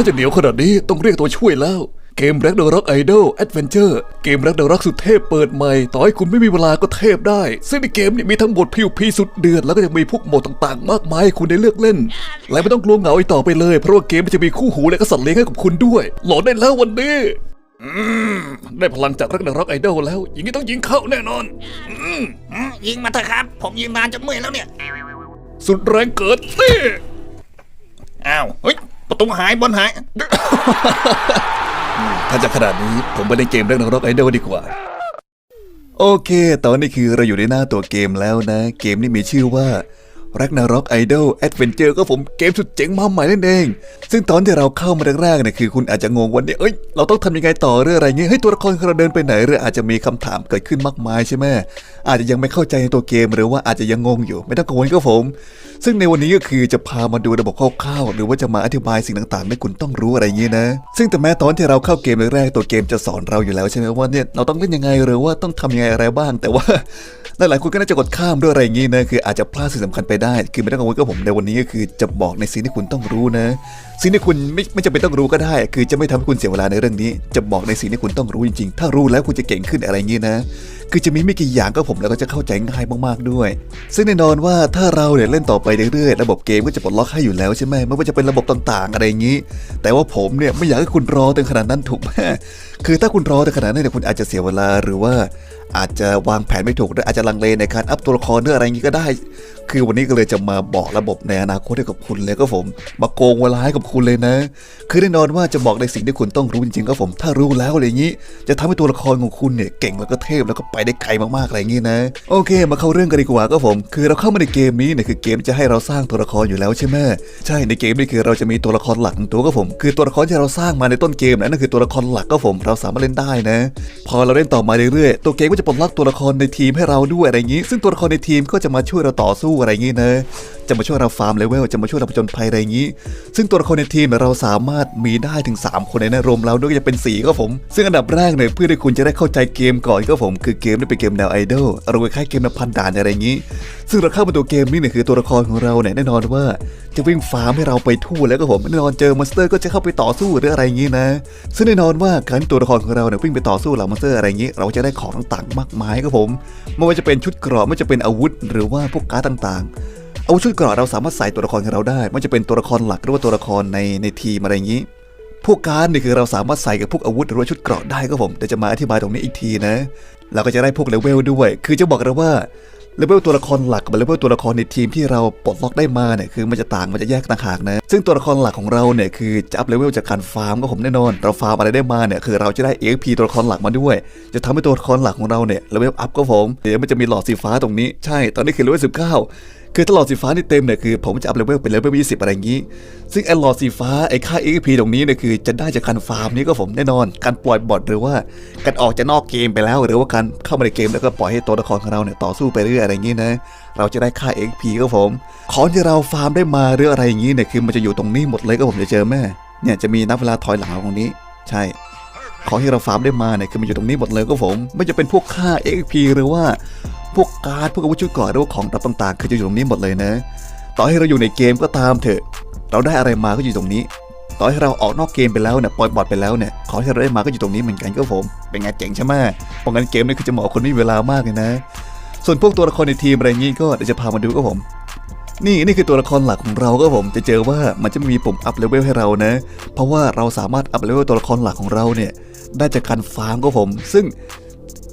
ถ้าจะเหนียวขนาดนี้ต้องเรียกตัวช่วยแล้ว เกม Ragnarok Idol Adventure เกม Ragnarok สุดเทพเปิดใหม่ ต่อให้คุณไม่มีเวลาก็เทพได้ ซึ่งในเกมเนี่ยมีทั้งบทพิวพีสุดเดือด แล้วก็ยังมีพวกโหมดต่างๆ มากมายให้คุณได้เลือกเล่น และไม่ต้องกลัวเหงาอีกต่อไปเลย เพราะว่าเกมมันจะมีคู่หูและก็สัตว์เลี้ยงให้กับคุณด้วยโหลดได้แล้ววันนี้อืมได้พลังจาก Ragnarok Idol แล้วอย่างนี้ต้องยิงเข้าแน่นอนอืมยิงมาเถอะครับ ผมยืนนานจนเมื่อยแล้วเนี่ย สุดแรงเกิดนี่อ้าวเฮ้ย ประตูหายบอลหาย ถ้าจะขนาดนี้ผมไปเล่นเกมเรื่องนรกไอดอลดีกว่า โอเค ตอนนี้คือเราอยู่ในหน้าตัวเกมแล้วนะ เกมนี้มีชื่อว่า Ragnarok Idol Adventure ก็ผมเกมสุดเจ๋งมาใหม่นั่นเอง ซึ่งตอนที่เราเข้ามาแรกๆเนี่ยคือคุณอาจจะงงวันนี้เอ้ยเราต้องทำยังไงต่อเรื่องอะไรเงี้ยเฮ้ยตัวละครเราเดินไปไหนหรืออาจจะมีคำถามเกิดขึ้นมากมายใช่ไหมอาจจะยังไม่เข้าใจในตัวเกมหรือว่าอาจจะยังงงอยู่ ไม่ต้องกังวลก็ผม ซึ่งในวันนี้ก็คือจะพามาดูระบบคร่าวๆหรือว่าจะมาอธิบายสิ่งต่างๆให้คุณต้องรู้อะไรอย่างนี้นะ ซึ่งแต่แม้ตอนที่เราเข้าเกมแรกๆตัวเกมจะสอนเราอยู่แล้วใช่ไหมว่าเนี่ยเราต้องเล่นยังไงหรือว่าต้องทำยังไงอะไรบ้าง แต่ว่าหลายๆคนก็น่าจะกดข้ามด้วยอะไรอย่างนี้นะคืออาจจะพลาดสิ่งสำคัญไปได้ คือไม่ต้องกังวลกับผมในวันนี้ก็คือจะบอกในสิ่งที่คุณต้องรู้นะ สิ่งที่คุณไม่ไม่จำเป็นต้องรู้ก็ได้ คือจะไม่ทำให้คุณเสียเวลาในเรื่องนี้ จะบอกในสิ่งที่คุณต้องรู้จริงๆ ถ้ารู้แล้วคุณจะเก่งขึ้นอะไรอย่างนี้นะ คือจะมีไม่กี่อย่างก็ผมแล้วก็จะเข้าใจง่ายมากๆด้วย ซึ่งแน่นอนว่าถ้าเราเนี่ยเล่นต่อไปเรื่อยๆ ระบบเกมก็จะปลดล็อกให้อยู่แล้วใช่ไหมไม่ว่าจะเป็นระบบต่างๆ อะไรอย่างนี้ แต่ว่าผมเนี่ยไม่อยากให้คุณรอถึงขนาดนั้นถูกไหมคือถ้าคุณรอถึงขนาดนั้นเนี่ยคุณอาจจะเสียเวลาหรือว่าอาจจะวางแผนไม่ถูกหรืออาจจะลังเลในการอัพตัวละครหรืออะไรอย่างนี้ก็ได้ คือวันนี้ก็เลยจะมาบอกระบบในอนาคตให้กับคุณเลยก็ผม มาโกงเวลาให้กับคุณเลยนะ คือแน่นอนว่าจะบอกในสิ่งที่คุณต้องรู้จริงๆก็ผมถ้ารู้แล้วอะไรอย่างนี้ จะทำให้ตัวละครของคุณเนี่ยเก่งแล้วก็เทพแล้วก็ไปได้ไกลมากๆอะไรอย่างนี้นะ โอเค มาเข้าเรื่องกันดีกว่าก็ผม คือเราเข้ามาในเกมนี้เนี่ยคือเกมจะให้เราสร้างตัวละครอยู่แล้วใช่ไหมใช่ในเกมนี้คือเราจะมีตัวละครหลักหนึ่งตัวก็ผม คือตัวละครที่เราสร้างมาในต้นเกมนะนั่นคือตัวละครหลักก็ผมเราสามารถเล่นได้นะ พอเราเล่นต่อมาเรื่อยๆตัวเกมก็จะปลดล็อกตัวละครในทีมให้เราด้วยอะไรอย่างนี้ ซึ่งตัวละครในทีมก็จะมาช่วยเราต่อสู้อะไรอย่างนี้นะ จะมาช่วยเราฟาร์มเลเวลจะมาช่วยเราผจญภัยอะไรอย่างนี้ ซึ่งตัวละครในทีมเราสามารถมีได้ถึง 3 คนในนะรวมเราด้วยจะเป็น4ก็ผม ซึ่งอันดับแรกเนี่ยเพื่อที่คุณจะได้เข้าใจเกมก่อนก็ผมคือเกมนี่เป็นเกมแนวไอดอลอารมณ์คล้ายเกมแนวพันด่านอะไรอย่างนี้ ซึ่งเราเข้ามาตัวเกมนี่เนี่ยคือตัวละครของเราเนี่ยแน่นอนว่าจะวิ่งฟาร์มให้เราไปทั่วแล้วก็ผมแน่นอนเจอมอนสเตอร์ก็จะเข้าไปต่อสู้หรืออะไรอย่างนี้นะ ซึ่งแน่นอนว่าการตัวละครของเราเนี่ยวิ่งไปต่อสู้เหล่ามอนสเตอร์อะไรอย่างนี้ เราจะได้ของต่างๆมากมายครับผมไม่ว่าจะเป็นชุดกราะไม่ว่าจะเป็นอาวุธ หรือว่าพวกการ์ดต่างๆ อาวุธชุดเกราะเราสามารถใส่ตัวละครของเราได้ไม่ว่าจะเป็นตัวละครหลักหรือว่าตัวละครในในทีมอะไรอย่างนี้ พวกการนี่คือเราสามารถใส่กับพวกอาวุธหรือว่าชุดเกราะได้ครับผมแต่จะมาอธิบายตรงนี้อีกทีนะ เราก็จะได้พวกเลเวลด้วย คือจะบอกเราว่าเลเวลตัวละครหลักกับเลเวลตัวละครในทีมที่เราปลดล็อกได้มาเนี่ยคือมันจะต่างมันจะแยกต่างหากนะ ซึ่งตัวละครหลักของเราเนี่ยคือจะอัพเลเวลจากการฟาร์มก็ผมแน่นอน เราฟาร์มอะไรได้มาเนี่ยคือเราจะได้ EXP ตัวละครหลักมาด้วย จะทำให้ตัวละครหลักของเราเนี่ยเลเวลอัพก็ผมเดี๋ยวมันจะมีหลอดสีฟ้าตรงนี้ใช่ตอนนี้คือเลเวลสิบเก้า คือถ้าหลอดสีฟ้านี่เต็มเนี่ยคือผมจะอัพเลเวลเป็นเลเวล20 อะไรอย่างนี้ ซึ่งไอ้หลอดสีฟ้าไอ้ค่า XP ตรงนี้เนี่ยคือจะได้จากการฟาร์มนี่ก็ผมแน่นอน การปล่อยบอทหรือว่าการออกจากนอกเกมไปแล้ว หรือว่าการเข้ามาในเกมแล้วก็ปล่อยให้ตัวละครของเราเนี่ยต่อสู้ไปเรื่อยอะไรอย่างนี้นะ เราจะได้ค่า XP ก็ผม ของที่เราฟาร์มได้มาหรืออะไรอย่างนี้เนี่ยคือมันจะอยู่ตรงนี้หมดเลยก็ผมจะเจอแม่ เนี่ยจะมีนับเวลาถอยหลังตรงนี้ ใช่ของที่เราฟาร์มได้มาเนี่ยคือมันอยู่ตรงนี้หมดเลยก็ผม ไม่จะเป็นพวกค่า XP หรือว่า พวกการ์ดพวกอาวุธชุดก่อนหรือว่าของรับต่างๆ คือจะอยู่ตรงนี้หมดเลยนะ ต่อให้เราอยู่ในเกมก็ตามเถอะ เราได้อะไรมาก็อยู่ตรงนี้ ต่อให้เราออกนอกเกมไปแล้วเนี่ยปล่อยบอทไปแล้วเนี่ยของที่เราได้มาก็อยู่ตรงนี้เหมือนกันก็ผม เป็นไงเจ๋งใช่ไหมเพราะงั้นเกมนี่คือจะเหมาะคนไม่มีเวลามากเลยนะ ส่วนพวกตัวละครในทีมอะไรอย่างงี้ก็เดี๋ยวจะพามาดูก็ผมนี่นี่คือตัวละครหลักของเราก็ผมจะเจอว่ามันจะไม่มีปุ่มอัพเลเวลให้เรานะ เพราะว่าเราสามารถอัพเลเวลตัวละครหลักของเราเนี่ยได้จากการฟาร์มก็ผม ซึ่ง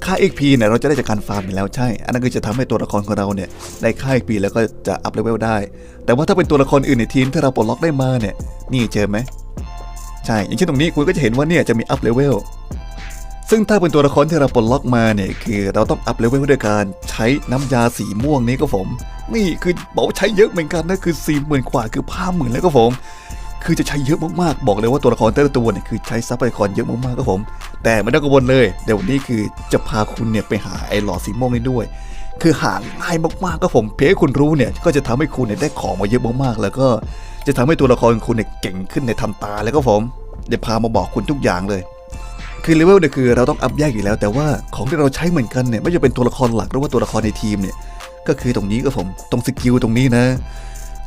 ค่า XP เนี่ยเราจะได้จากการฟาร์มอยู่แล้วใช่ อันนั้นคือจะทำให้ตัวละครของเราเนี่ยได้ค่า XP แล้วก็จะอัพเลเวลได้ แต่ว่าถ้าเป็นตัวละครอื่นในทีมที่เราปลดล็อกได้มาเนี่ย นี่เจอไหม ใช่ อย่างเช่นตรงนี้คุณก็จะเห็นว่าเนี่ยจะมีอัพเลเวล ซึ่งถ้าเป็นตัวละครที่เราปลดล็อกมาเนี่ยคือเราต้องอัพเลเวลด้วยการใช้น้ำยาสีม่วงนี้ก็ผม นี่คือบอกใช้เยอะเหมือนกันนะคือสี่หมื่นกว่าคือผ้าหมื่นแล้วก็ผม คือจะใช้เยอะมากๆ บอกเลยว่าตัวละครแต่ละตัวเนี่ยคือใช้ทรัพยากรเยอะมากๆก็ผม แต่ไม่ต้องกังวลเลย เดี๋ยววันนี้คือจะพาคุณเนี่ยไปหาไอ้หลอดสีม่วงนี้ด้วย คือหาง่ายมากๆก็ผม เพียงคุณรู้เนี่ยก็จะทำให้คุณเนี่ยได้ของมาเยอะมากๆ แล้วก็จะทำให้ตัวละครของคุณเนี่ยเก่งขึ้นในทันตาแล้วก็ผม เดี๋ยวพามาบอกคุณทุกอย่างเลยคือเลเวลเนี่ยคือเราต้องอัพแยกอยู่แล้ว แต่ว่าของที่เราใช้เหมือนกันเนี่ยไม่ว่าจะเป็นตัวละครหลักหรือว่าตัวละครในทีมเนี่ยก็คือตรงนี้ก็ผมตรงสกิลตรงนี้นะ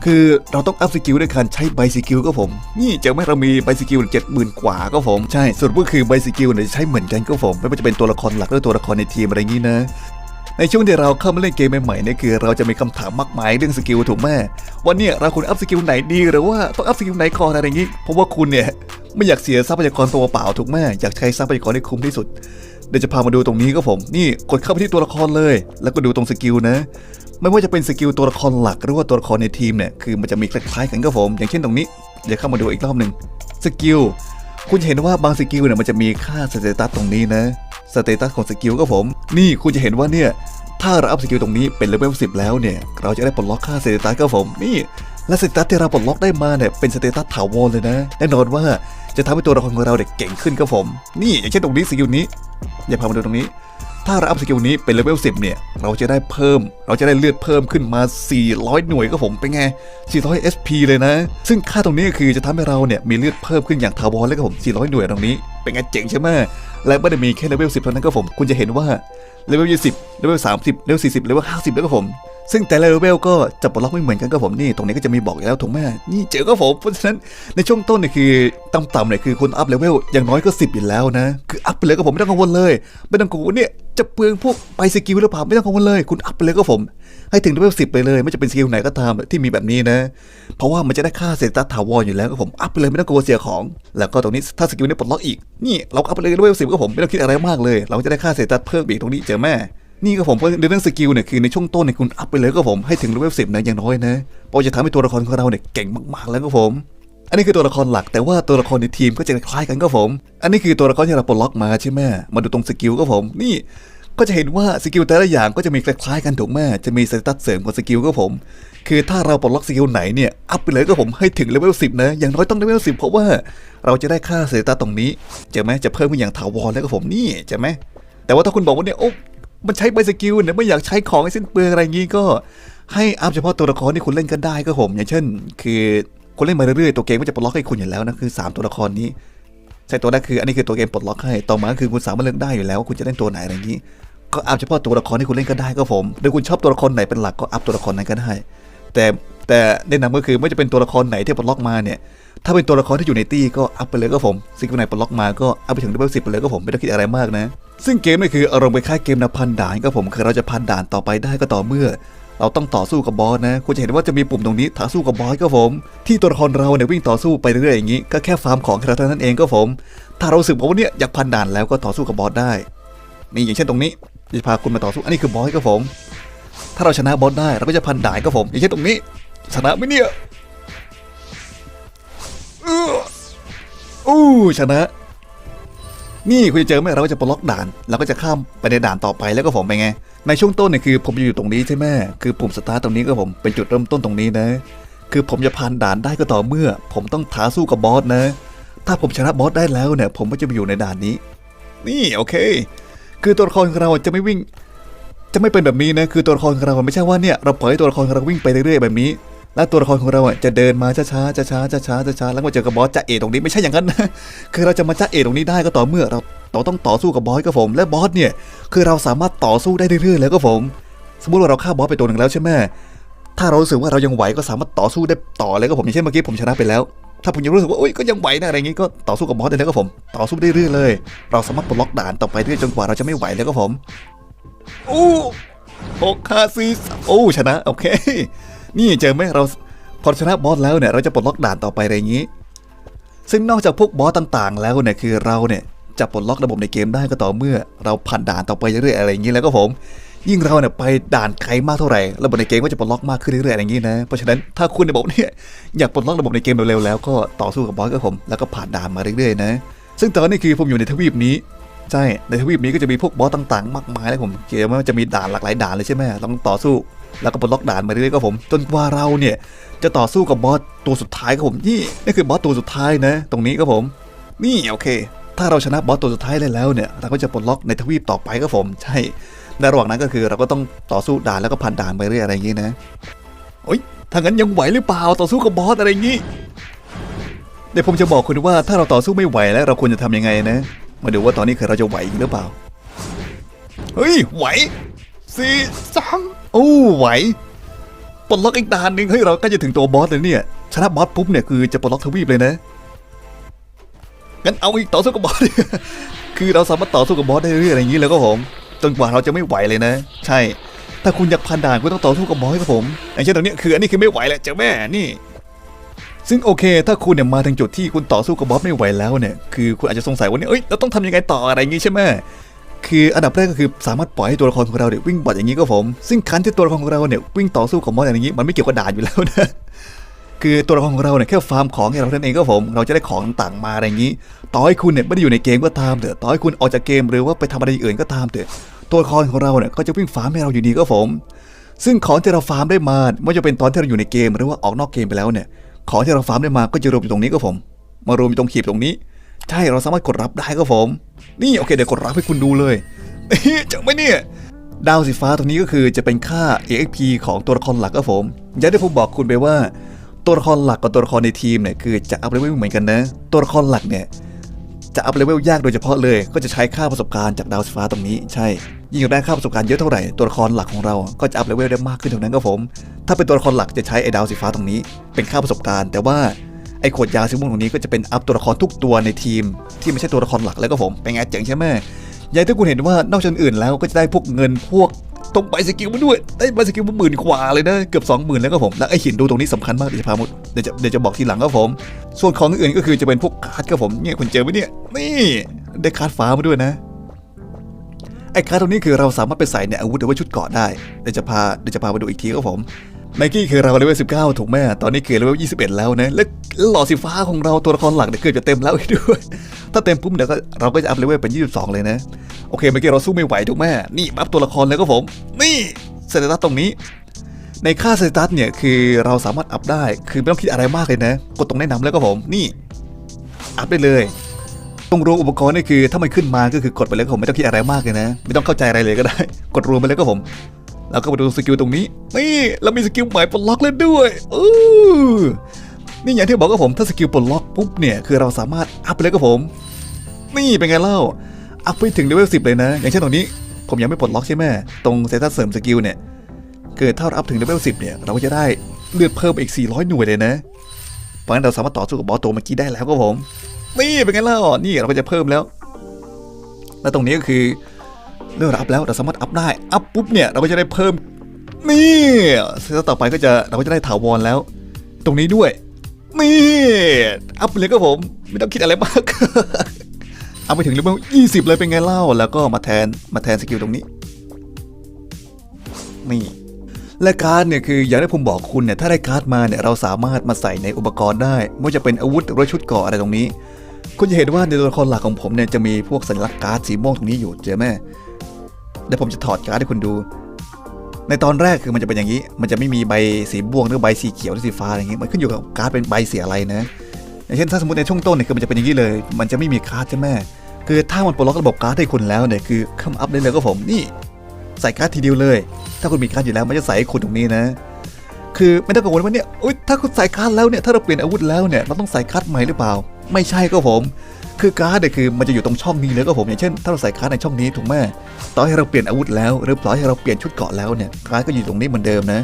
คือเราต้องอัพสกิลด้วยการใช้ใบสกิลก็ผม นี่จอไหมเรามีใบสกิลเจ็ดหมื่นกว่าก็ผม ใช่ส่วนก็คือใบสกิลเนี่ยใช้เหมือนกันก็ผม ไม่ว่าจะเป็นตัวละครหลักหรือตัวละครในทีมอะไรอย่างนี้นะในช่วงที่เราเข้ามาเล่นเกมใหม่ๆเนี่ยคือเราจะมีคำถามมากมายเรื่องสกิลถูกไหมวันนี้เราควรอัพสกิลไหนดีหรือว่าต้องอัพสกิลไหนก่อนอะไรอย่างนี้ เพราะว่าคุณเนี่ยไม่อยากเสียทรัพยากรตัวเปล่าถูกไหมอยากใช้ทรัพยากรให้คุ้มที่สุด เดี๋ยวจะพามาดูตรงนี้ก็ผม นี่กดเข้าไปที่ตัวละครเลย แล้วก็ดูตรงสกิลนะ ไม่ว่าจะเป็นสกิลตัวละครหลักหรือว่าตัวละครในทีมเนี่ยคือมันจะมีคล้ายๆกันก็ผม อย่างเช่นตรงนี้ เดี๋ยวเข้ามาดูอีกรอบหนึ่งสกิลคุณจะเห็นว่าบางสกิลเนี่ยมันจะมีค่าสเตตัสตรงนี้นะสเตตัสของสกิลก็ผม นี่คุณจะเห็นว่าเนี่ยถ้าเราอัพสกิลตรงนี้เป็นเลเวล10 แล้วเนี่ย เราจะได้ปลดล็อกค่าสเตตัสก็ผมนี่และสเตตัสที่เราปลดล็อกได้มาเนี่ยเป็นสเตตัสถาวรเลยนะ แน่นอนว่าจะทำให้ตัวละครของเราเด็กเก่งขึ้นก็ผม นี่อย่างเช่นตรงนี้สกิลนี้ อย่าพามาดูตรงนี้ ถ้าเราอัพสกิลนี้เป็นเลเวล10 เนี่ย เราจะได้เพิ่ม เราจะได้เลือดเพิ่มขึ้นมา 400 หน่วยก็ผมเป็นไง 400 SP เลยนะ ซึ่งค่าตรงนี้ก็คือจะทำให้เราเนี่ยมีเลือดเพิ่มขึ้นอย่างถาวรเลยก็ผม 400 หน่วยตรงนี้ เป็นไงเจ๋งใช่ไหมและไม่ได้มีแค่เลเวล10 เท่านั้นก็ผม คุณจะเห็นว่าเลเวล20เลเวล30เลเวล40เลเวล50แล้วก็ผม ซึ่งแต่ละเลเวลก็จะปลดล็อกไม่เหมือนกันก็ผมนี่ตรงนี้ก็จะมีบอกอยู่แล้วถูกไหมนี่เจอก็ผมเพราะฉะนั้นในช่วงต้นเนี่ยคือต่ำๆเนี่ยคือคุณอัพเลเวลอย่างน้อยก็ 10อยู่แล้วนะคืออัพไปเลยก็ผมไม่ต้องกังวลเลย ไม่ต้องกังวลเนี่ยจะเปลืองพวกไปสกิลหรือเปล่าไม่ต้องกังวลเลย คุณอัพไปเลยก็ผม ให้ถึงเลเวล10ไปเลย ไม่จะเป็นสกิลไหนก็ตามที่มีแบบนี้นะ เพราะว่ามันจะได้ค่าเซตัสถาวรอยู่แล้วก็ผมอัพไปเลยไม่ต้องกลัวเสียของ แล้วก็ตรงนี้ถ้าสกิลนี้ปลดล็อกอีกนี่เราอัพไปเลยเลเวล10ก็ผมไม่ต้องคิดอะไรมากเลย เราจะได้ค่าเซตัสเพิ่มอีกตรงนี้เจอแม่ นี่ก็ผมเพราะในเรื่องสกิลเนี่ยคือในช่วงต้นเนี่ยคุณอัพไปเลยก็ผมให้ถึงเลเวลสิบนะอย่างน้อยนะเพราะจะทำให้ตัวละครของเราเนี่ยเก่งมากๆแล้วก็ผม อันนี้คือตัวละครหลักแต่ว่าตัวละครในทีมก็จะคล้ายกันก็ผม อันนี้คือตัวละครที่เราปลดล็อกมาใช่ไหมมาดูตรงสกิลก็ผมนี่ก็จะเห็นว่าสกิลแต่ละอย่างก็จะมีคล้ายๆกันถูกไหมจะมีสเตตัสเสริมของสกิลก็ผม คือถ้าเราปลดล็อกสกิลไหนเนี่ยอัพไปเลยก็ผมให้ถึงเลเวลสิบนะอย่างน้อยต้องเลเวลสิบเพราะว่าเราจะได้ค่าสเตตัสตรงนี้จอไหมจะเพิ่มขึ้นอย่างถาวรแล้วก็ผมนี่จอไหมแต่ว่าถ้าคุณบอกว่าเนี่ยโอ้ มันใช้ใบสกิลเนี่ยไม่อยากใช้ของให้สิ้นเปลืองอะไรอย่างงี้ก็ ให้อัพเฉพาะตัวละครที่คุณเล่นก็ได้ก็ผมอย่างเช่น คือคุณเล่นมาเรื่อยๆตัวเกมก็จะปลดล็อกให้คุณอยู่แล้วนะคือ 3 ตัวละครนี้ใช่ตัวแรกคืออันนี้คือตัวเกมปลดล็อกให้ต่อมาคือคุณสามารถเลือกได้อยู่แล้วว่าคุณจะเล่นตัวไหนอะไรอย่างงี้ ก็อัพเฉพาะตัวละครที่คุณเล่นก็ได้ก็ผมหรือคุณชอบตัวละครไหนเป็นหลักก็อัพตัวละครนั้นก็ได้ แต่แต่แนะนำก็คือไม่ว่าจะเป็นตัวละครไหนที่ปลดล็อกมาเนี่ยถ้าเป็นตัวละครที่อยู่ในตี้ก็อัพไปเลยก็ผมสิ่งไหนปลดล็อกมาก็อัพไปถึงเลเวลสิบไปเลยก็ผมไม่ต้องคิดอะไรมากนะ ซึ่งเกมนี่คืออารมณ์ไปค่ายเกมนับพันด่านก็ผมคือเราจะพันด่านต่อไปได้ก็ต่อเมื่อ เราต้องต่อสู้กับบอสนะ คุณจะเห็นว่าจะมีปุ่มตรงนี้ท้าสู้กับบอสก็ผม ที่ตัวละครเราเนี่ยวิ่งต่อสู้ไปเรื่อยๆอย่างนี้ก็แค่ฟาร์มของแค่เท่านั้นเองก็ผม ถ้าเรารู้สึกว่าเนี่ยอยากพันด่านแล้วก็ต่อสู้กับบอสได้ นี่อย่างเช่นตรงนี้จะพาคุณมาต่อสู้อันนี้คือบอสก็ผม ถ้าเราชนะบอสได้เราก็จะพันด่านก็ผม อย่างเช่นตรงนี้ชนะไหมเนี่ยอื้ออู้ชนะ นี่คุณจะเจอไหมเราก็จะปลดล็อกด่านเราก็จะข้ามไปในด่านต่อไปแล้วก็ผมไปไง ในช่วงต้นเนี่ยคือผมอยู่ตรงนี้ใช่ไหมคือปุ่มสตาร์ทตรงนี้ก็ผมเป็นจุดเริ่มต้นตรงนี้นะ คือผมจะผ่านด่านได้ก็ต่อเมื่อ ผมต้องท้าสู้กับบอสนะ ถ้าผมชนะบอสได้แล้วเนี่ย ผมก็จะไปอยู่ในด่านนี้ นี่โอเค คือตัวละครของเราจะไม่วิ่ง จะไม่เป็นแบบนี้นะ คือตัวละครของเราไม่ใช่ว่าเนี่ยเราปล่อยตัวละครของเราวิ่งไปเรื่อยๆแบบนี้ แล้วตัวละครของเราอะจะเดินมาช้าๆช้าๆช้าๆช้าๆแล้วมาเจอกับบอสจะเอตรงนี้ไม่ใช่อย่างนั้นนะคือเราจะมาจะเอตรงนี้ได้ก็ต่อเมื่อเราเราต้องต่อสู้กับบอสก็ผมและบอสเนี่ยคือเราสามารถต่อสู้ได้เรื่อยๆแล้วก็ผม สมมติว่าเราฆ่าบอสไปตัวหนึ่งแล้วใช่ไหมถ้าเรารู้สึกว่าเรายังไหวก็สามารถต่อสู้ได้ต่อเลยก็ผมอย่างเช่นเมื่อกี้ผมชนะไปแล้ว ถ้าผมยังรู้สึกว่าโอ๊ยก็ยังไหวนะอะไรอย่างงี้ก็ต่อสู้กับบอสได้แล้วก็ผม ต่อสู้ได้เรื่อยๆเลย เราสามารถปลดล็อกด่านต่อไปเรื่อยจนกว่าเราจะไม่ไหวแล้วก็ผมโอ้หกคาซีโอ้ชนะโอเค นี่เจอไหมเราพอชนะบอสแล้วเนี่ยเราจะปลดล็อกด่านต่อไปอะไรอย่างนี้ ซึ่งนอกจากพวกบอสต่างๆ แล้วเนี่ยคือเราเนี่ยจะปลดล็อกระบบในเกมได้ก็ต่อเมื่อ เราผ่านด่านต่อไปเรื่อยๆอะไรอย่างนี้แล้วก็ผม ยิ่งเราเนี่ยไปด่านไกลมากเท่าไหร่ระบบในเกมก็จะปลดล็อกมากขึ้นเรื่อยๆอะไรอย่างนี้นะเพราะฉะนั้นถ้าคุณเนี่ยบเนี่ยอยากปลดล็อกระบบในเกมเร็วๆแล้วก็ต่อสู้กับบอสก็ผมแล้วก็ผ่านด่านมาเรื่อยๆนะ ซึ่งตอนนี้คือผมอยู่ในทวีปนี้ใช่ในทวีปนี้ก็จะมีพวกบอสต่างๆ มากมายเลยผมเกมว่าจะมีด่านหลากหลายด่านเลยใช่ไหมต้องต่อสู้ แล้วก็ปลดล็อกด่านมาเรื่อยๆก็ผม จนกว่าเราเนี่ยจะต่อสู้กับบอสตัวสุดท้ายก็ผมนี่นี่คือบอสตัวสุดท้ายนะ ตรงนี้ก็ผม นี่โอเค ถ้าเราชนะบอสตัวสุดท้ายได้แล้วเนี่ยเราก็จะปลดล็อกในทวีปต่อไปก็ผม ใช่ในระหว่างนั้นก็คือเราก็ต้องต่อสู้ด่านแล้วก็ผ่านด่านไปเรื่อยอะไรอย่างนี้นะโอ้ยถ้างั้นยังไหวหรือเปล่าต่อสู้กับบอสอะไรอย่างนี้เดี๋ยวผมจะบอกคุณว่าถ้าเราต่อสู้ไม่ไหวแล้วเราควรจะทำยังไงนะ มาดูว่าตอนนี้คือเราจะไหวหรือเปล่า เฮ้ย ไหวสี่สาม โอ้ไหวปลดล็อกอีกด่านหนึ่งเฮ้ยเรากล้จะถึงตัวบอสเลยเนี่ยชนะบอสปุ๊บเนี่ยคือจะปลดล็อกทวีปเลยนะงั้นเอาอีกต่อสู้กับบอสคือเราสามารถต่อสู้กับบอสได้เรื่อยๆอะไรอย่างนี้แล้วก็ผมจนกว่าเราจะไม่ไหวเลยนะ ใช่ถ้าคุณอยากผ่านด่านคุณต้องต่อสู้กับบอสครับผมอย่างเช่นตรงเนี้คืออันนี้คือไม่ไหวแล้วเจ้าแม่นี่ ซึ่งโอเค ถ้าคุณเนี่ยมาถึงจุดที่คุณต่อสู้กับบอสไม่ไหวแล้วเนี่ยคือคุณอาจจะสงสัยว่าเนี่ยเอ้ยเราต้องทำยังไงต่ออะไรอย่างงี้ใช่ไหม คืออันดับแรกก็คือสามารถปล่อยให้ตัวละครของเราเนี่ยวิ่งบอดอย่างนี้ก็ผม ซึ่งคันที่ตัวละครของเราเนี่ยวิ่งต่อสู้กับบอสอย่างนี้มันไม่เกี่ยวกับด่านอยู่แล้วนะคือตัวละครของเราเนี่ยแค่ฟาร์มของให้เราเท่านั้นเองก็ผม เราจะได้ของต่างมาอะไรอย่างนี้ ต่อให้คุณเนี่ยไม่ได้อยู่ในเกมก็ตามเถอะต่อให้คุณออกจากเกมหรือว่าไปทำอะไรอื่นก็ตามเถอะตัวละครของเราเนี่ยก็จะวิ่งฟาร์มให้เราอยู่ดีก็ผม ซึ่งของที่เราฟาร์มได้มาไม่ว่าจะเป็นตอนที่เราอยู่ในเกมหรือว่าออกนอกเกมไปแล้วเนี่ย ของที่เราฟาร์มได้มาก็จะรวมอยู่ตรงนี้ก็ผม มารวมอยู่ตรงขีดตรงนี้ ใช่เราสามารถกดรับได้ก็ผม นี่โอเคเดี๋ยวกดรับให้คุณดูเลยเจังไหมเนี่ยดาวสีฟ้าตรงนี้ก็คือจะเป็นค่า EXP ของตัวละครหลักก็ผมอย่างที่ผมบอกคุณไปว่า ตัวละครหลักกับตัวละครในทีมเนี่ยคือจะอัพเลเวลเหมือนกันนะ ตัวละครหลักเนี่ยจะอัพเลเวลยากโดยเฉพาะเลย ก็จะใช้ค่าประสบการณ์จากดาวสีฟ้าตรงนี้ใช่ ยิ่งได้ค่าประสบการณ์เยอะเท่าไหร่ตัวละครหลักของเราก็จะอัพเลเวลได้มากขึ้นเท่านั้นก็ผม ถ้าเป็นตัวละครหลักจะใช้ไอ้ดาวสีฟ้าตรงนี้ เป็นค่าประสบการณ์ แต่ว่า ไอ้ขวดยาสีม่วงตรงนี้ก็จะเป็นอัพตัวละครทุกตัวในทีม ที่ไม่ใช่ตัวละครหลักแล้วก็ผมเป็นไงเจ๋งใช่ไหมอย่างที่คุณเห็นว่านอกจากอื่นแล้วก็จะได้พวกเงินพวกตรงใบสกิลมาด้วยได้ใบสกิลมาหมื่นกว่าเลยนะเกือบสองหมื่นแล้วก็ผมแล้วไอ้หินดูตรงนี้สำคัญมากเดี๋ยวจะพามุดเดี๋ยวจะเดี๋ยวจะบอกทีหลังก็ผม ส่วนของอื่นก็คือจะเป็นพวกการ์ดก็ผมเนี่ยคุณเจอไหมเนี่ยนี่ได้การ์ดฟ้ามาด้วยนะไอ้การ์ดตรงนี้คือเราสามารถไปใส่ในอาวุธหรือว่าชุดเกราะได้เดี๋ยวจะพาเดี๋ยวจะพาไปดูอีกทีครับผม ไมกี้คือเราเลเวล19ถูกไหมตอนนี้คือเลเวล21แล้วนะ และหลอดสีฟ้าของเราตัวละครหลักเนี่ยเกือบจะเต็มแล้วอีกด้วย ถ้าเต็มปุ๊บเดี๋ยวก็เราก็จะอัพเลเวลเป็น22เลยนะ โอเคเมื่อกี้เราสู้ไม่ไหวถูกไหมนี่อัพตัวละครแล้วก็ผม นี่สเตตัสตรงนี้ ในค่าสเตตัสเนี่ยคือเราสามารถอัพได้ คือไม่ต้องคิดอะไรมากเลยนะ กดตรงแนะนำแล้วก็ผม นี่ อัพได้เลยตรงรวมอุปกรณ์นี่คือถ้ามันขึ้นมาก็คือกดไปเลยก็ผมไม่ต้องคิดอะไรมากเลยนะ ไม่ต้องเข้าใจอะไรเลยก็ได้ กดรวมไปเลยก็ผม แล้วก็มาดูสกิลตรงนี้ นี่เรามีสกิลใหม่ปลดล็อกแล้วด้วยอู้นี่อย่างที่บอกก็ผมถ้าสกิลปลดล็อกปุ๊บเนี่ยคือเราสามารถอัพไปเลยก็ผม นี่เป็นไงเล่า อัพไปถึงเลเวลสิเลยนะ อย่างเช่นตรงนี้ ผมยังไม่ปลดล็อกใช่ไหมตรงเซตัสเสริมสกิลเนี่ยเกิดถ้าเราอัพถึงเลเวลสิเนี่ยเราก็จะได้เลือดเพิ่มอีก 400 หน่วยเลยนะเพราะงั้นเราสามารถต่อสู้กับบอสตัวเมื่อกี้ได้แล้วก็ผม นี่เป็นไงเล่านี่เราก็จะเพิ่มแล้ว แล้วตรงนี้ก็คือ เมื่อเราอัพแล้วเราสามารถอัพได้ อัพปุ๊บเนี่ยเราก็จะได้เพิ่ม นี่เซตต่อไปก็จะเราก็จะได้ถาวรแล้ว ตรงนี้ด้วย นี่ อัพเลยก็ผม ไม่ต้องคิดอะไรมาก เอาไปถึงเลเวล20 เลยเป็นไงเล่า แล้วก็มาแทนมาแทนสกิลตรงนี้ นี่และการ์ดเนี่ยคืออย่างที่ผมบอกคุณเนี่ยถ้าได้การ์ดมาเนี่ยเราสามารถมาใส่ในอุปกรณ์ได้ไม่ว่าจะเป็นอาวุธหรือชุดเกราะอะไรตรงนี้ คุณจะเห็นว่าในตัวละครหลักของผมเนี่ยจะมีพวกสัญลักษณ์การ์ดสีม่วงตรงนี้อยู่เจอไหม เดี๋ยวผมจะถอดการ์ดให้คุณดู ในตอนแรกคือมันจะเป็นอย่างนี้ มันจะไม่มีใบสีม่วงหรือใบสีเขียวหรือสีฟ้าอะไรอย่างนี้ มันขึ้นอยู่กับการ์ดเป็นใบสีอะไรนะ อย่างเช่นถ้าสมมติในช่วงต้นเนี่ยคือมันจะเป็นอย่างนี้เลย มันจะไม่มีการ์ดใช่ไหมคือถ้ามันปลดล็อกระบบการ์ดให้คุณแล้วเนี่ยคือคำอัพได้เลยก็ผมนี่ใส่การ์ดทีเดียวเลย ถ้าคุณมีการ์ดอยู่แล้วมันจะใส่ให้คุณตรงนี้นะ คือไม่ต้องกังวลว่าเนี่ยอุ๊ยถ้าคุณใส่การ์ดแล้วเนี่ยถ้าเราเปลี่ยนอาวุธแล้วเนี่ยเราต้องใส่การ์ดใหม่หรือเปล่า ไม่ใช่ก็ผม คือการ์ดเนี่ยคือมันจะอยู่ตรงช่องนี้เลยก็ผมอย่างเช่น ถ้าเราใส่การ์ดในช่องนี้ถูกไหมต่อให้เราเปลี่ยนอาวุธแล้วหรือต่อให้เราเปลี่ยนชุดเกราะแล้วเนี่ยการ์ดก็อยู่ตรงนี้เหมือนเดิมนะ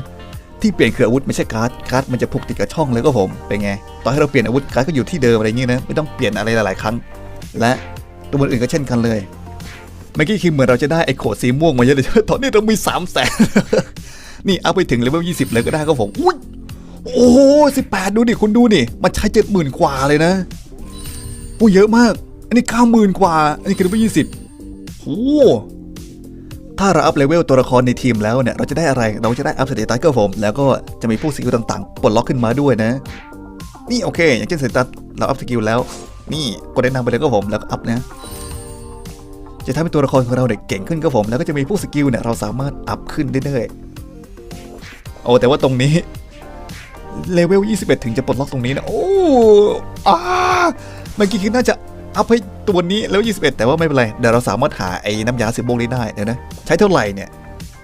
ที่เปลี่ยนคืออาวุธไม่ใช่การ์ดการ์ดมันจะผูกติดกับช่องเลยก็ผมเป็นไงต่อให้เราเปลี่ยนอาวุธการ์ดก็อยู่ที่เดิมอะไรอย่างงี้นะไม่ต้องเปลี่ยนอะไรหลายๆครั้ง และตัวอื่นก็เช่นกันเลยเมื่อกี้คือเหมือนเราจะได้ไอ้โขดสีม่วงมาเยอะเลยตอนนี้เรามีสามแสนนี่เอาไปถึงเลเวลยี่สิบเลยก็ได้ก็ผมอุ้ยโอ้สิบแปดดูดิคุณดูดิมันใช้เจ็ดหมื่นกว่าเลยนะ อู้เยอะมาก อันนี้เก้าหมื่นกว่า อันนี้คือเลเวลยี่สิบโอ้ถ้าเราอัพเลเวลตัวละครในทีมแล้วเนี่ย เราจะได้อะไร เราจะได้อัพสเตตัสก็ผม แล้วก็จะมีพวกสกิลต่างๆ ปลดล็อกขึ้นมาด้วยนะ นี่โอเค อย่างเช่นสเตตัสเราอัพสกิลแล้ว นี่กดแนะนำไปเลยก็ผม แล้วก็อัพนะ จะทำให้ตัวละครของเราเนี่ยเก่งขึ้นก็ผม แล้วก็จะมีพวกสกิลเนี่ยเราสามารถอัพขึ้นเรื่อยๆโอ้แต่ว่าตรงนี้เลเวล 21 ถึงจะปลดล็อกตรงนี้นะ โอ้อา เมื่อกี้คือน่าจะอัพให้ตัวนี้แล้ว 21 แต่ว่าไม่เป็นไร เดี๋ยวเราสามารถหาไอ้น้ำยาสีม่วงนี้ได้เดี๋ยวนะ ใช้เท่าไหร่เนี่ย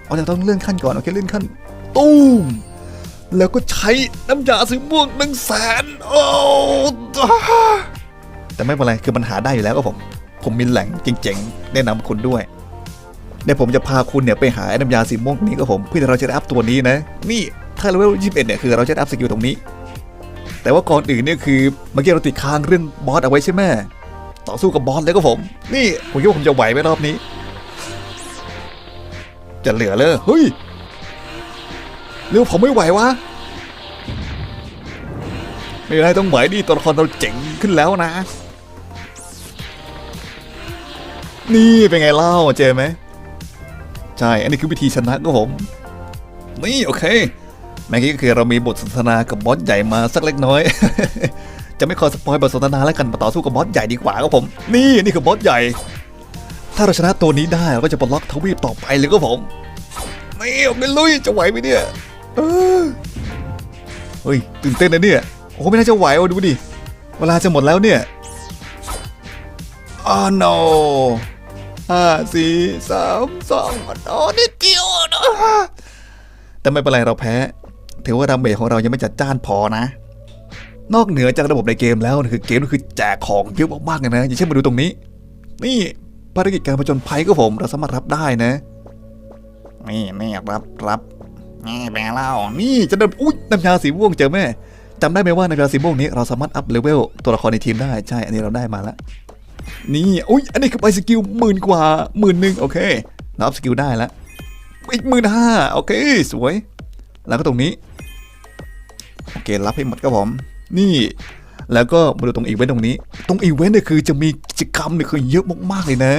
เอาแต่ต้องเลื่อนขั้นก่อน โอเคเลื่อนขั้นตูมแล้วก็ใช้น้ำยาสีม่วงหนึ่งแสนโอ้แต่ไม่เป็นไรคือมันหาได้อยู่แล้วก็ผม ผมมีแหล่งเจ๋งๆ แนะนำคุณด้วยเดี๋ยวผมจะพาคุณเนี่ยไปหาไอ้น้ำยาสีม่วงนี้ก็ผมเพื่อเราจะได้อัพตัวนี้นะ นี่ถ้าเลเวล21เนี่ยคือเราจะได้อัพสกิลตรงนี้ แต่ว่าก่อนอื่นเนี่ยคือเมื่อกี้เราติดค้างเรื่องบอสเอาไว้ใช่ไหมต่อสู้กับบอสแล้วก็ผม นี่ผมคิดว่าผมจะไหวไหมรอบนี้ จะเหลือเลยเฮ้ยเร็วผมไม่ไหววะไม่เป็นไรต้องไหวดิตัวละครเราเจ๋งขึ้นแล้วนะ นี่เป็นไงเล่าเจอไหมใช่ อันนี้คือวิธีชนะก็ผม นี่โอเค มื่อกี้ก็คือเรามีบทสนทนากับบอสใหญ่มาสักเล็กน้อย จะไม่ขอสปอยบทสนทนาแล้วกันมาต่อสู้กับบอสใหญ่ดีกว่าครับผม นี่นี่คือบอสใหญ่ ถ้าเราชนะตัวนี้ได้เราก็จะปลดล็อกทวีปต่อไปเลยก็ผมนี่เอาไปลุยจะไหวไหมเนี่ยเฮ้ยตื่นเต้นนะเนี่ยโอ้ไม่น่าจะไหวว่ะดูดิเวลาจะหมดแล้วเนี่ยอ้าว no ห้าสี่สามสองโอ้นิดเดียวนะแต่ไม่เป็นไรเราแพ้ ถือว่าดาเมจของเรายังไม่จัดจ้านพอนะ นอกเหนือจากระบบในเกมแล้วคือเกมก็คือแจกของเยอะมากๆเลยนะ อย่างเช่นมาดูตรงนี้ นี่ภารกิจการผจญภัยก็ผมเราสามารถรับได้นะ นี่นี่รับรับนี่เป็นไงเล่านี่จะได้อุ้ยน้ำยาสีม่วงเจอแม่จำได้ไหมว่าน้ำยาสีม่วงนี้เราสามารถอัพเลเวลตัวละครในทีมได้ใช่ อันนี้เราได้มาแล้วนี่อุ้ยอันนี้คือไปสกิลหมื่นกว่าหมื่นหนึ่งโอเคเราอัพสกิลได้แล้วอีกหมื่นห้าโอเค สวย แล้วก็ตรงนี้ โอเครับให้หมดครับผมนี่แล้วก็มาดูตรงอีเวนต์ตรงนี้ ตรงอีเวนต์เนี่ยคือจะมีกิจกรรมเนี่ยคือเยอะมากๆเลยนะ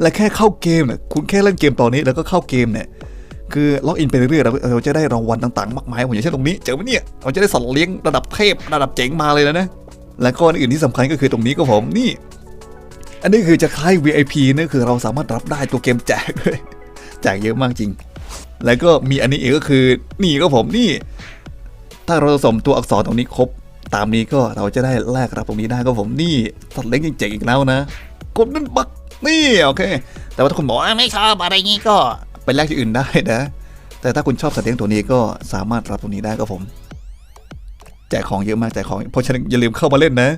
และแค่เข้าเกมเนี่ยคุณแค่เล่นเกมตอนนี้แล้วก็เข้าเกมเนี่ยคือล็อกอินไปเรื่อยๆเราเราจะได้รางวัลต่างๆ มากมายผมอย่างเช่นตรงนี้เจอไหมเนี่ยเราจะได้สัตว์เลี้ยงระดับเทพระดับเจ๋งมาเลยนะนะและก็อันอื่นที่สำคัญก็คือตรงนี้ก็ผมนี่ อันนี้คือจะคล้าย VIP นะคือเราสามารถรับได้ตัวเกมแจกเลยแจกเยอะมากจริง แล้วก็มีอันนี้เอีกก็คือนี่ก็ผมนี่ ถ้าเราสมตัวอักษรตรงนี้ครบ ตามนี้ก็เราจะได้แลกรับตรงนี้ได้ก็ผมนี่สัตว์เลี้ยงเจ๋งๆอีกแล้วนะกดนั่นบักนี่โอเค แต่ว่าถ้าคุณบอกว่าไม่ชอบอะไรงี้ก็ไปแลกที่อื่นได้นะ แต่ถ้าคุณชอบสัตว์เลี้ยงตัวนี้ก็สามารถรับตรงนี้ได้ก็ผมแจกของเยอะมากแจกของเพราะฉะนั้นอย่าลืมเข้ามาเล่นนะ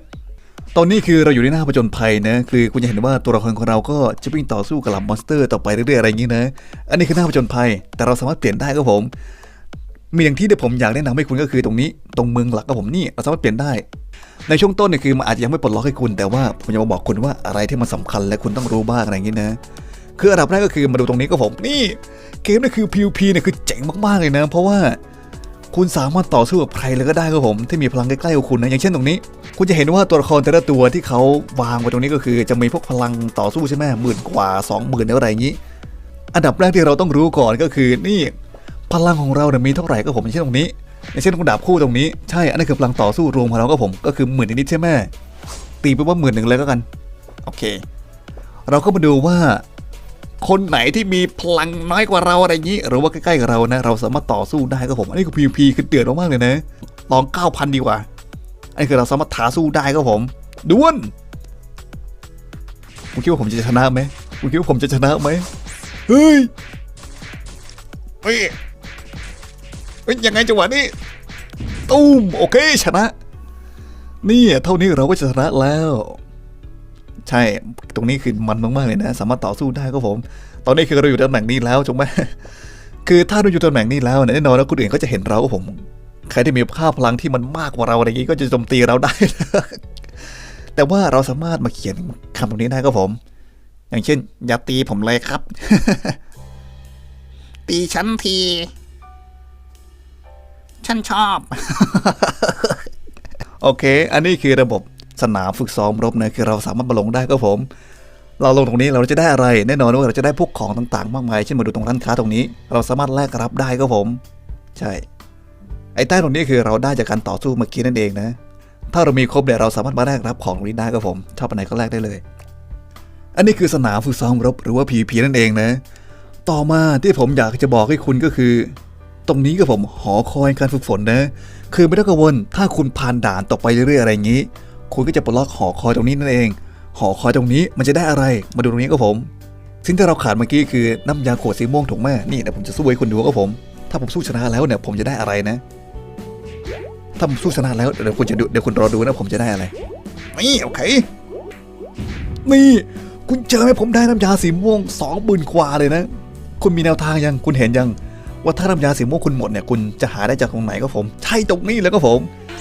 ตอนนี้คือเราอยู่ในหน้าผจญภัยนะ คือคุณจะเห็นว่าตัวละครของเราก็จะวิ่งต่อสู้กับเหล่ามอนสเตอร์ต่อไปเรื่อยๆอะไรอย่างนี้นะ อันนี้คือหน้าผจญภัย แต่เราสามารถเปลี่ยนได้ก็ผม มีอย่างที่เดี๋ยวผมอยากแนะนำให้คุณก็คือตรงนี้ตรงเมืองหลักก็ผมนี่เราสามารถเปลี่ยนได้ ในช่วงต้นเนี่ยคือมันอาจจะยังไม่ปลดล็อกให้คุณ แต่ว่าผมจะมาบอกคุณว่าอะไรที่มันสำคัญและคุณต้องรู้บ้างอะไรอย่างนี้นะคืออันดับแรกก็คือมาดูตรงนี้ก็ผมนี่ เกมนี่คือ PVP เนี่ยคือเจ๋งมากๆเลยนะ เพราะว่าคุณสามารถต่อสู้กับใครเลยก็ได้ครับผมที่มีพลังใกล้ๆกับคุณนะอย่างเช่นตรงนี้ คุณจะเห็นว่าตัวละครแต่ละตัวที่เขาวางไว้ตรงนี้ก็คือ จะมีพวกพลังต่อสู้ใช่ไหมหมื่นกว่า 2 0,000ื่นอะไรอย่างนี้ อันดับแรกที่เราต้องรู้ก่อนก็คือนี่ พลังของเราเนี่ยมีเท่าไหร่ก็ผมอย่างเช่นตรงนี้อย่างเช่นตรงดาบคู่ตรงนี้ใช่อันนี้คือพลังต่อสู้รวมของเราก็ผมก็คือหมื่นนิดใช่ไหมตีไปว่าหมื่นหนึ่งเลยก็กันโอเค เราก็มาดูว่า คนไหนที่มีพลังน้อยกว่าเราอะไรอย่างนี้ หรือว่าใกล้ๆกับเรานะ เราสามารถต่อสู้ได้ก็ผมอันนี้คือ PVP คือเดือดมากเลยนะลอง9,000ดีกว่าอันนี้คือเราสามารถท้าสู้ได้ก็ผมดวลคุณคิดว่าผมจะชนะไหมคุณคิดว่าผมจะชนะไหมเฮ้ยเฮ้ย เฮ้ยยังไงจังหวะนี้ตุ้มโอเคชนะ นี่เท่านี้เราก็ชนะแล้ว ใช่ตรงนี้คือมันมากๆเลยนะ สามารถต่อสู้ได้ก็ผม ตอนนี้คือเราอยู่ตำแหน่งนี้แล้วจงไหมคือถ้าเราอยู่ตำแหน่งนี้แล้วแน่นอนแล้วคนอื่นก็จะเห็นเราก็ผม ใครที่มีค่าพลังที่มันมากกว่าเราอะไรอย่างนี้ก็จะโจมตีเราได้ แต่ว่าเราสามารถมาเขียนคำตรงนี้ได้ก็ผม อย่างเช่น อย่าตีผมเลยครับ ตีฉันที ฉันชอบ โอเค อันนี้คือระบบสนามฝึกซ้อมรบนะคือเราสามารถมาลงได้ก็ผม เราลงตรงนี้เราจะได้อะไร แน่นอนว่าเราจะได้พวกของต่างๆ มากมายเช่นมาดูตรงร้านค้าตรงนี้ เราสามารถแลกรับได้ก็ผม ใช่ ไอ้ใต้ตรงนี้คือเราได้จากการต่อสู้เมื่อกี้นั่นเองนะ ถ้าเรามีครบเนี่ยเราสามารถมาแลกรับของตรงนี้ได้ก็ผม ชอบอันไหนก็แลกได้เลย อันนี้คือสนามฝึกซ้อมรบหรือว่า PVP นั่นเองนะ ต่อมาที่ผมอยากจะบอกให้คุณก็คือ ตรงนี้ก็ผมหอคอยการฝึกฝนนะ คือไม่ต้องกังวลถ้าคุณผ่านด่านต่อไปเรื่อยๆอะไรอย่างนี้ คุณก็จะปลดล็อกหอคอยตรงนี้นั่นเอง หอคอยตรงนี้มันจะได้อะไร มาดูตรงนี้ก็ผม สิ่งที่เราขาดเมื่อกี้คือน้ำยาขวดสีม่วงถูกไหมนี่เดี๋ยวผมจะสู้ให้คุณดูก็ผม ถ้าผมสู้ชนะแล้วเนี่ยผมจะได้อะไรนะ ถ้าผมสู้ชนะแล้วเดี๋ยวคุณจะดูเดี๋ยวคุณรอดูนะผมจะได้อะไร นี่โอเค นี่คุณเจอไหมผมได้น้ำยาสีม่วงสองหมื่นกว่าเลยนะ คุณมีแนวทางยัง คุณเห็นยัง ว่าถ้าน้ำยาสีม่วงคุณหมดเนี่ยคุณจะหาได้จากตรงไหนก็ผม ใช่ตรงนี้แล้วก็ผม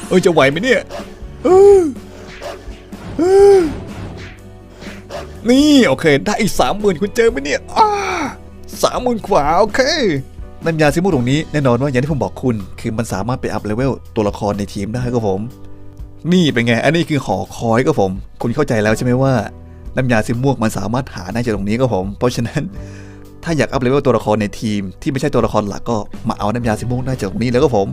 เออจะไหวไหมเนี่ยนี่โอเค ได้อีกสามหมื่นคุณเจอไหมเนี่ยสามหมื่นกว่าโอเคน้ำยาสีม่วงตรงนี้แน่นอนว่าอย่างที่ผมบอกคุณ คือมันสามารถไปอัพเลเวลตัวละครในทีมได้ก็ผม นี่เป็นไง อันนี้คือหอคอยก็ผม คุณเข้าใจแล้วใช่ไหมว่า น้ำยาสีม่วงมันสามารถหาได้จากตรงนี้ก็ผม เพราะฉะนั้น ถ้าอยากอัพเลเวลตัวละครในทีม ที่ไม่ใช่ตัวละครหลักก็มาเอาน้ำยาสีม่วงได้จากตรงนี้แล้วก็ผม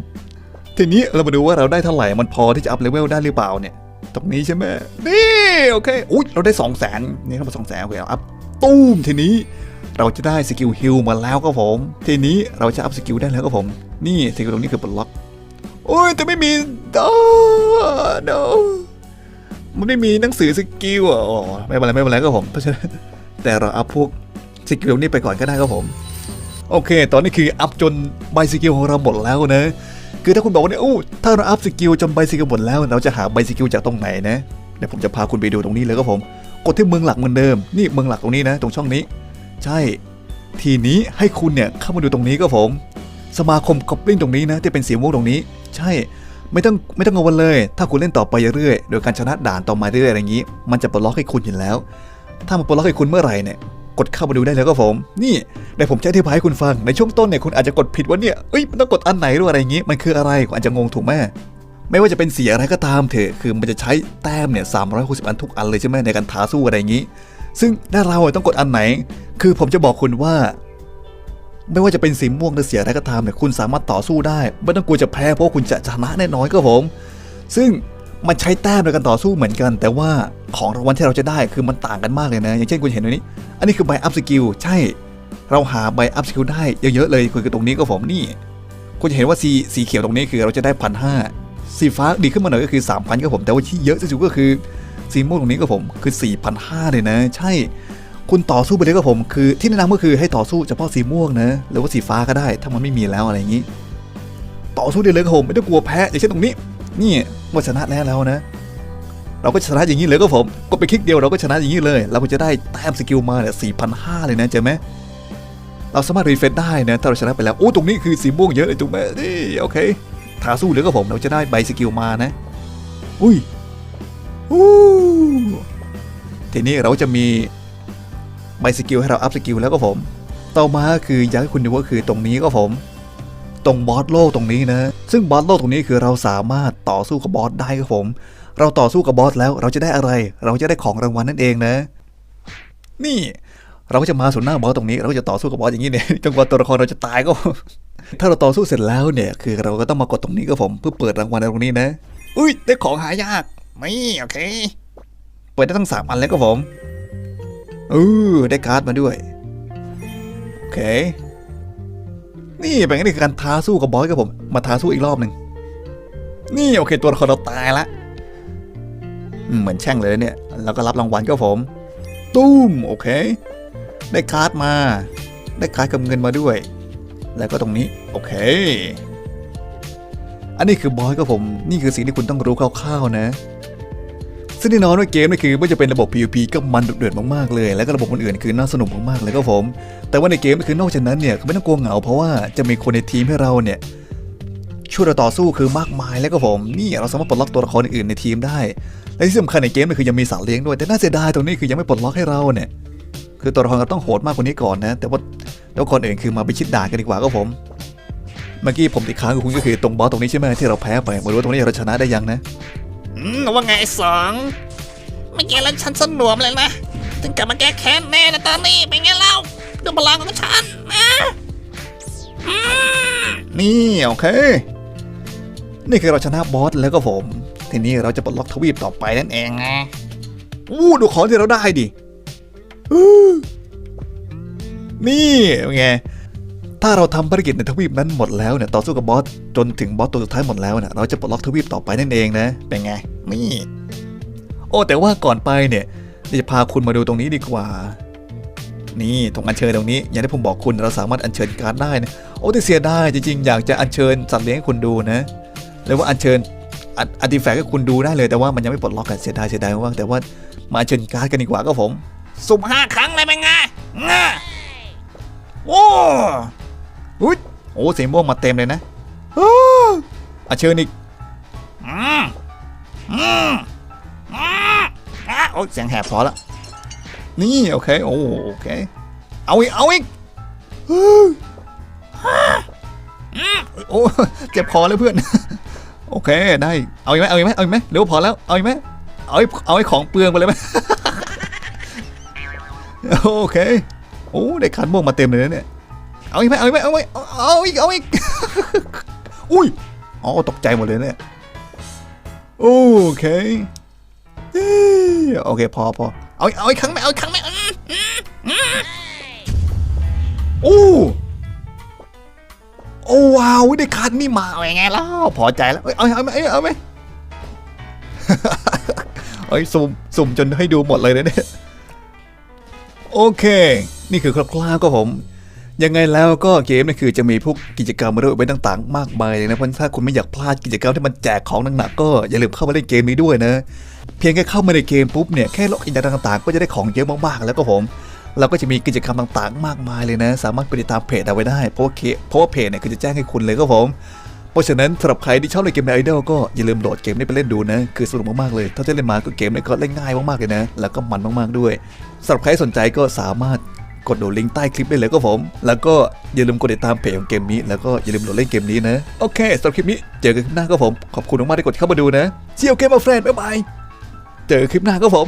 ทีนี้เรามาดูว่าเราได้เท่าไหร่มันพอที่จะอัพเลเวลได้หรือเปล่าเนี่ยตรงนี้ใช่ไหมนี่โอเคอุ้ยเราได้2 0 0 0 0นนี่เข้ามาสองแสนโอเคเอาอัพตู้มทีนี้เราจะได้สกิลฮิลมาแล้วก็ผม ทีนี้เราจะอัพสกิลได้แล้วก็ผม นี่สกิลตรงนี้คือปลดล็อกโอ้ยแต่ไม่มีดอ no มันไม่มีหนังสือสกิลอะอ๋อไม่เป็นไรไม่เป็นไรก็ผมเพราะฉะนั้นแต่เราอัพพวก สกิลนี้ไปก่อนก็ได้ก็ผม โอเค ตอนนี้คืออัพจนใบสกิลของเราหมดแล้วนะ คือถ้าคุณบอกว่าเนี่ยอู้ถ้าเราอัพสกิลจนใบสกิลหมดแล้ว เราจะหาใบสกิลจากตรงไหนนะเดี๋ยวผมจะพาคุณไปดูตรงนี้เลยก็ผม กดที่เมืองหลักเหมือนเดิม นี่เมืองหลักตรงนี้นะ ตรงช่องนี้ ใช่ ทีนี้ให้คุณเนี่ยเข้ามาดูตรงนี้ก็ผม สมาคมกอบลินตรงนี้นะที่เป็นสีม่วงตรงนี้ ใช่ไม่ต้องไม่ต้องกังวลเลย ถ้าคุณเล่นต่อไปเรื่อยๆโดยการชนะด่านต่อมาเรื่อยๆอะไรอย่างนี้ มันจะปลดล็อกให้คุณอยู่แล้ว ถ้ามันปลดล็อกให้คุณเมื่อไหร่เนี่ย กดเข้ามาดูได้แล้วก็ผม นี่เดี๋ยวผมจะอธิบายให้คุณฟังในช่วงต้นเนี่ยคุณอาจจะกดผิดว่าเนี่ยเอ้ยมันต้องกดอันไหนหรืออะไรอย่างนี้ มันคืออะไรคุณอาจจะงงถูกไหมไม่ว่าจะเป็นสีอะไรก็ตามเถอะคือมันจะใช้แต้มเนี่ยสามร้อยหกสิบอันทุกอันเลยใช่ไหมในการท้าสู้อะไรอย่างนี้ ซึ่งถ้าเราต้องกดอันไหน คือผมจะบอกคุณว่า ไม่ว่าจะเป็นสีม่วงหรือสีอะไรก็ตามเนี่ยคุณสามารถต่อสู้ได้ ไม่ต้องกลัวจะแพ้เพราะคุณจะชนะแน่นอนก็ผม ซึ่ง มันใช้แต้มในการต่อสู้เหมือนกัน แต่ว่าของรางวัลที่เราจะได้คือมันต่างกันมากเลยนะ อย่างเช่นคุณเห็นตรงนี้ อันนี้คือใบอัพสกิลใช่ เราหาใบอัพสกิลได้เยอะๆเลยคือตรงนี้ก็ผมนี่คุณจะเห็นว่าสีสีเขียวตรงนี้คือเราจะได้พันห้าสีฟ้าดีขึ้นมาหน่อยก็คือ 3 0 0 0ก็ผม แต่ว่าที่เยอะที่สุดก็คือสีม่วงตรงนี้ก็ผมคือ 4,500 เลยนะ ใช่ คุณต่อสู้ไปเลยก็ผม คือที่แนะนำก็คือให้ต่อสู้เฉพาะสีม่วงนะหรือว่าสีฟ้าก็ได้ ถ้ามันไม่มีแล้วอะไรอย่างนี้ ต่อสู้ได้เลยครับผมไม่ต้องกลัวแพ้อย่างเช่นตรงนี้ นี่ว่าชนะแล้วแล้วนะ เราก็ชนะอย่างนี้เลยก็ผม ก็ไปคลิกเดียวเราก็ชนะอย่างนี้เลย เราก็จะได้แต้มสกิลมาเนี่ยสี่พันห้าเลยนะเจอไหมเราสามารถรีเฟรชได้นะถ้าเราชนะไปแล้ว โอ้ตรงนี้คือสีม่วงเยอะเลยถูกไหมนี่โอเคท้าสู้เลยก็ผมเราจะได้ใบสกิลมานะ อุ้ยอู้ทีนี้เราจะมีใบสกิลให้เราอัพสกิลแล้วก็ผม ต่อมาคืออยากให้คุณดูก็คือตรงนี้ก็ผม ตรงบอสโลกตรงนี้นะ ซึ่งบอสโลกตรงนี้คือเราสามารถต่อสู้กับบอสได้ครับผม เราต่อสู้กับบอสแล้วเราจะได้อะไร เราจะได้ของรางวัลนั่นเองนะ นี่ เราก็จะมาส่หน้าบอสตรงนี้ เราก็จะต่อสู้กับบอสอย่างนี้เนี่ยจนกว่าตัวละครเราจะตายก็ ถ้าเราต่อสู้เสร็จแล้วเนี่ย คือเราก็ต้องมากดตรงนี้ก็ผมเพื่อเปิดรางวัลในตรงนี้นะ อุ้ยได้ของหายากไม่โอเค เปิดได้ทั้งสามอันแล้วก็ผมเออได้การ์ดมาด้วย โอเค นี่เป็นไงนี่คือการท้าสู้กับบอสครับผม มาท้าสู้อีกรอบหนึ่งนี่โอเคตัวละครเราตายละเหมือนแช่งเลยเนี่ย แล้วก็รับรางวัลก็ผม ตุ้มโอเค ได้การ์ดมา ได้การ์ดกับเงินมาด้วย แล้วก็ตรงนี้โอเค อันนี้คือบอสครับผม นี่คือสิ่งที่คุณต้องรู้คร่าวๆนะ ซึ่งแน่นอนว่าเกมนี่คือไม่จะเป็นระบบ PVP ก็มันดุเดือดมากๆเลย แล้วก็ระบบอื่นๆคือน่าสนุกมากๆเลยก็ผม แต่ว่าในเกมนี่คือนอกจากนั้นเนี่ยไม่ต้องกลัวเหงาเพราะว่าจะมีคนในทีมให้เราเนี่ยช่วยเราต่อสู้คือมากมายแล้วก็ผมนี่เราสามารถปลดล็อกตัวละครอื่นในทีมได้ และที่สำคัญในเกมนี่คือยังมีสัตว์เลี้ยงด้วยแต่น่าเสียดายตรงนี้คือยังไม่ปลดล็อกให้เราเนี่ยคือตัวละครเราต้องโหดมากกว่านี้ก่อนนะ แต่ว่าตัวละครอื่นคือมาไปชิดด่ากันดีกว่าก็ผมเมื่อกี้ผมติดค้างกับคุณก็คือตรงบอสตรงนี้ใช่ไหมที่เราแพ้ไปไม่รู้ตรงนี้เราชนะได้ยังนะ อืมว่าไงไอ้สองไม่แกแล้วฉันสนวมเลยนะ ถึงกลับมาแก้แค้นแน่นะตอนนี้เป็นไงเล่าดูพลังของฉันนะนี่โอเค นี่คือเราชนะบอสแล้วก็ผม ทีนี้เราจะปลดล็อกทวีปต่อไปนั่นเองไงอู้ดูของที่เราได้ดินี่เป็นไง ถ้าเราทำภารกิจในทวีปนั้นหมดแล้วเนี่ยต่อสู้กับบอสจนถึงบอสตัวสุดท้ายหมดแล้วเนี่ยเราจะปลดล็อกทวีปต่อไปนั่นเองนะเป็นไงนี่โอ้แต่ว่าก่อนไปเนี่ยจะพาคุณมาดูตรงนี้ดีกว่า นี่ตรงอัญเชิญตรงนี้ อย่างที่ผมบอกคุณเราสามารถอัญเชิญการ์ดได้นะโอ้แต่เสียดายจริงๆ อยากจะอัญเชิญสัตว์เลี้ยงให้คุณดูนะหรือว่าอัญเชิญอาร์ติแฟกต์ให้คุณดูได้เลยแต่ว่ามันยังไม่ปลดล็อกกันเสียดายเสียดายมากแต่ว่ามาอัญเชิญการ์ดกันดีกว่าก็ผมสุ่มห้าครั้งเลยเป็นไงงะโอ้ อุ๊ยโอ้สีม่วงมาเต็มเลยนะอะเชิญอีกอืมอืมอืมอะโอ้เสียงแหบพอละนี่โอเคโอ้โอเคเอาอีกเอาอีกโอ้เจ็บคอเลยเพื่อน โอเคได้เอาอีกไหมเอาอีกไหมเอาอีกไหมเร็วพอแล้วเอาอีกไหมเอาอีกเอาอีกของเปลืองไปเลยไหมโอเคโอ้ได้คันม่วงมาเต็มเลยนะเนี่ย เอาอีกไหมเอาอีกไหมเอาอีกเอาอีกเอาอีกอุ้ยอ๋อตกใจหมดเลยเนี่ยโอเคโอเคพอพอเอาอีกเอาอีกครั้งไหมเอาอีกครั้งไหมอืมโอ้โอ้ว้าวได้คันนี่มาเอายังไงล่ะอ้าวพอใจแล้วเออาเอาไหมเอาเอาไหมเอ้ยสุ่มสุ่มจนให้ดูหมดเลยนะเนี่ยโอเค นี่คือคร่าวๆก็ผม ยังไงแล้วก็เกมนี่คือจะมีพวกกิจกรรมมาด้วยไว้ต่างๆ มากมายเลยนะเพราะถ้าคุณไม่อยากพลาดกิจกรรมที่มันแจกของหนักๆก็อย่าลืมเข้ามาเล่นเกมนี้ด้วยนะ เพียงแค่เข้ามาในเกมปุ๊บเนี่ยแค่ล็อกอินต่างๆ ก็จะได้ของเยอะมากๆแล้วก็ผมเราก็จะมีกิจกรรมต่างๆ มากมายเลยนะ สามารถไปติดตามเพจเอาไว้ได้เพราะว่าเคเพราะว่าเพจเนี่ยคือจะแจ้งให้คุณเลยก็ผมเพราะฉะนั้นสำหรับใครที่ชอบเล่นเกมในไอดอลก็อย่าลืมโหลดเกมนี้ไปเล่นดูนะ คือสนุกมากๆเลย ถ้าจะเล่นมาก็เกมนี้ก็เล่นง่ายมากๆเลยนะ แล้วก็มันมากๆด้วยสำหรับใครสนใจก็สามารถ กดดูลิงก์ใต้คลิปได้เลยก็ผม แล้วก็อย่าลืมกดติดตามเพจของเกมนี้ แล้วก็อย่าลืมโหลดเล่นเกมนี้นะ โอเคสำหรับคลิปนี้เจอกันคลิปหน้าก็ผม ขอบคุณมากๆที่กดเข้ามาดูนะเชียวเกมมาแฟนบ๊ายบาย เจอกันคลิปหน้าก็ผม